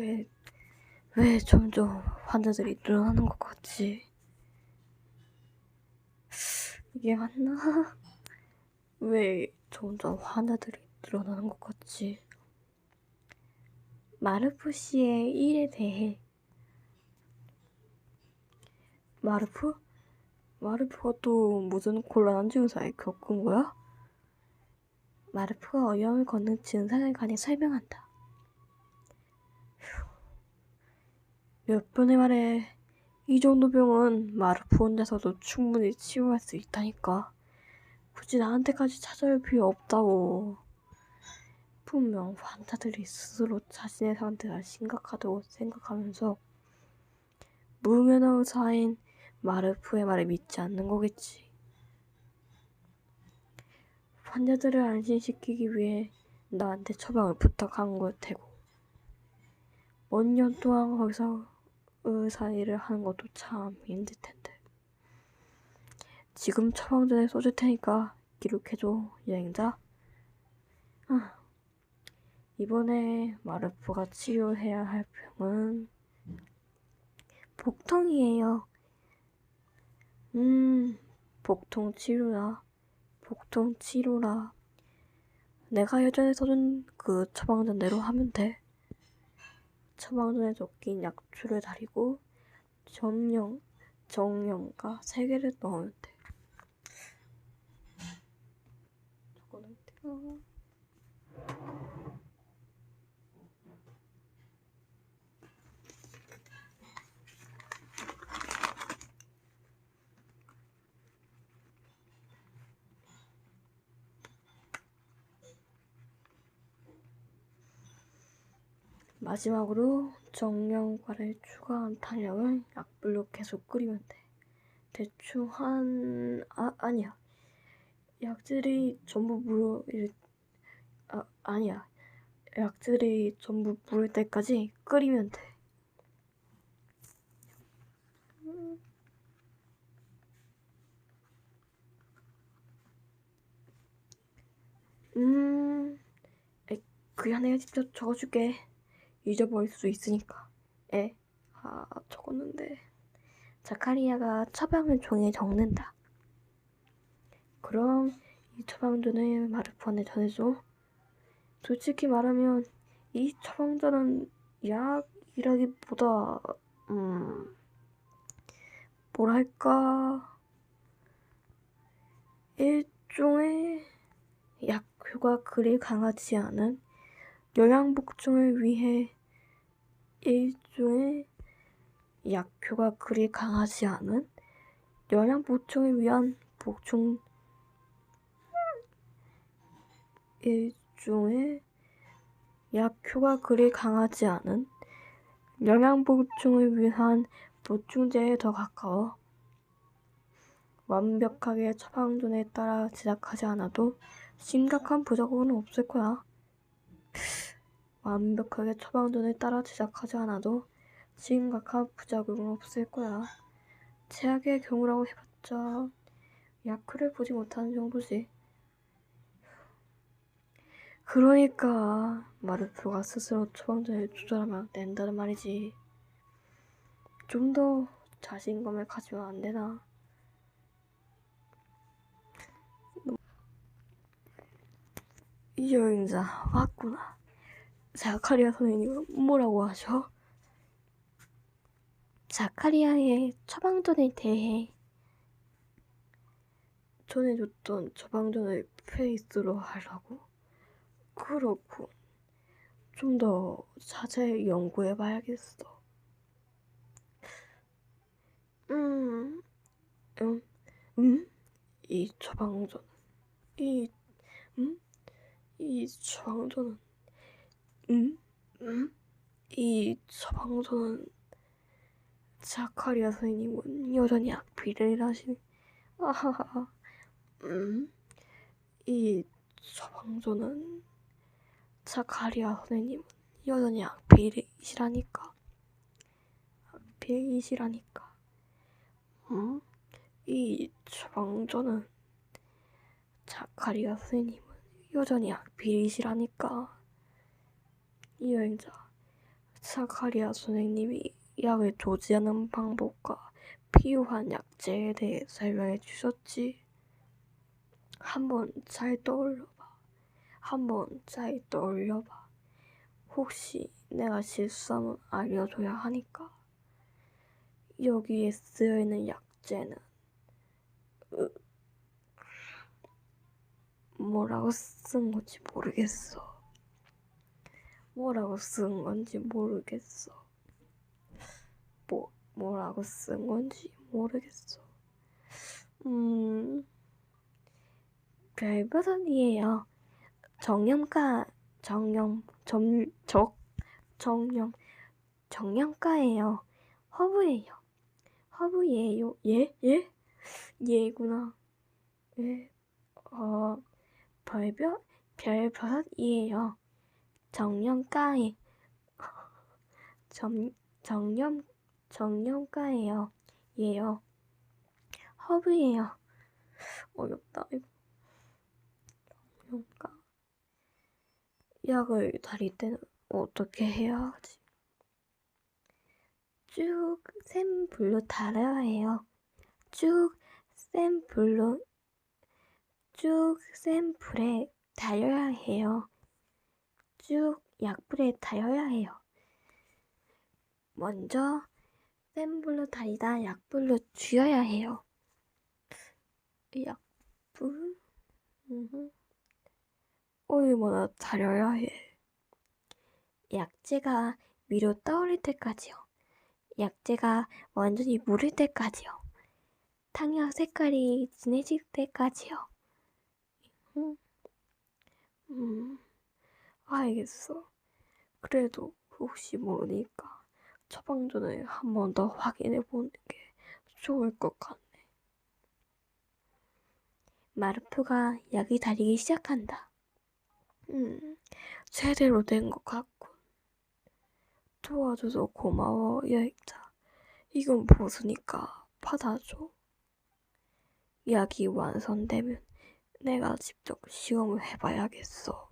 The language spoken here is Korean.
왜, 왜 점점 환자들이 늘어나는 것 같지? 이게 맞나? 왜 점점 환자들이 늘어나는 것 같지? 마르프 씨의 일에 대해 마르프? 마르프가 또 무슨 곤란한 증상을 겪은 거야? 마르프가 어려움을 겪는 증상을 간에 설명한다. 몇 번의 말에 이 정도 병은 마르프 혼자서도 충분히 치유할 수 있다니까. 굳이 나한테까지 찾아올 필요 없다고. 분명 환자들이 스스로 자신의 상태가 심각하다고 생각하면서 무면허 의사인 마르프의 말을 믿지 않는 거겠지. 환자들을 안심시키기 위해 나한테 처방을 부탁한 걸 테고 몇년 동안 거기서 의사 일을 하는 것도 참 힘들 텐데 지금 처방 전에 써줄 테니까 기록해줘 여행자 아, 이번에 마르프가 치료해야 할 병은 복통이에요 음 복통 치료라 복통 치료라. 내가 예전에 써준 그 처방전대로 하면 돼. 처방전에 적힌 약초를 다리고 점령, 정령과 세 개를 넣으면 돼. 저거는 돼요. 마지막으로 정령과를 추가한 탄력을 약불로 계속 끓이면 돼. 대충 한, 아, 아니야. 약들이 전부 물을, 아, 아니야. 약들이 전부 물을 때까지 끓이면 돼. 음, 에, 내가 직접 적어줄게. 잊어버릴 수 있으니까. 에, 아, 적었는데. 자카리아가 처방을 종이에 적는다. 그럼 이 처방전을 마르프한테 전해줘. 솔직히 말하면 이 처방전은 약이라기보다 음 뭐랄까 일종의 약 효과 그리 강하지 않은 영양 복충을 위해 일종의 약효가 그리 강하지 않은 영양 보충을 위한 복충 일종의 약효가 그리 강하지 않은 영양 보충을 위한 보충제에 더 가까워 완벽하게 처방전에 따라 제작하지 않아도 심각한 부작용은 없을 거야. 완벽하게 처방전에 따라 제작하지 않아도 심각한 부작용은 없을 거야. 최악의 경우라고 해봤자 약효를 보지 못하는 정도지. 그러니까 마르프가 스스로 처방전을 조절하면 된다는 말이지. 좀 더 자신감을 가지면 안 되나? 이 여행자 왔구나. 자카리아 선생님은 뭐라고 하셔? 자카리아의 처방전에 대해 전해줬던 처방전을 페이스로 하라고? 그렇군. 좀 더 자세히 연구해봐야겠어. 음, 음, 음? 이 처방전, 이, 음? 이 처방전은 음? 음? 이 처방전은 자카리아 선생님은 여전히 악비를 하시네. 아하하. 음? 이 처방전은 자카리아 선생님은 여전히 악비이시라니까. 악비이시라니까. 음? 이 처방전은 자카리아 선생님은 여전히 악비이시라니까. 이 여행자 사카리아 선생님이 약을 조지하는 방법과 필요한 약제에 대해 설명해 주셨지. 한번 잘 떠올려봐. 한번 잘 떠올려봐. 혹시 내가 실수하면 알려줘야 하니까. 여기에 쓰여있는 약제는 으, 뭐라고 쓴 건지 모르겠어. 뭐라고 쓴 건지 모르겠어. 뭐, 뭐라고 쓴 건지 모르겠어. 음, 별버섯이에요. 정형가, 정형, 점, 적, 정형, 정형가예요. 허브예요. 허브예요. 예? 예? 예구나. 예. 어, 별별, 별버섯이에요. 정형가에, 정, 정형, 정형가예요. 예요. 허브예요. 어렵다, 이거. 정형가. 약을 다릴 때는 어떻게 해야 하지? 쭉센 불로 달아야 해요. 쭉센 불로, 쭉 센 불에 달여야 해요. 쭉 약불에 달여야 해요. 먼저 센 불로 달이다 약불로 쥐어야 해요. 약불? 얼마나 달여야 해. 약재가 위로 떠오를 때까지요. 약재가 완전히 무를 때까지요. 탕약 색깔이 진해질 때까지요. 음, 음, 알겠어. 그래도 혹시 모르니까 처방전을 한 번 더 확인해 보는 게 좋을 것 같네. 마르프가 약이 다리기 시작한다. 음, 제대로 된 것 같군. 도와줘서 고마워, 여행자. 이건 보수니까 받아줘. 약이 완성되면 내가 직접 시험을 해봐야겠어.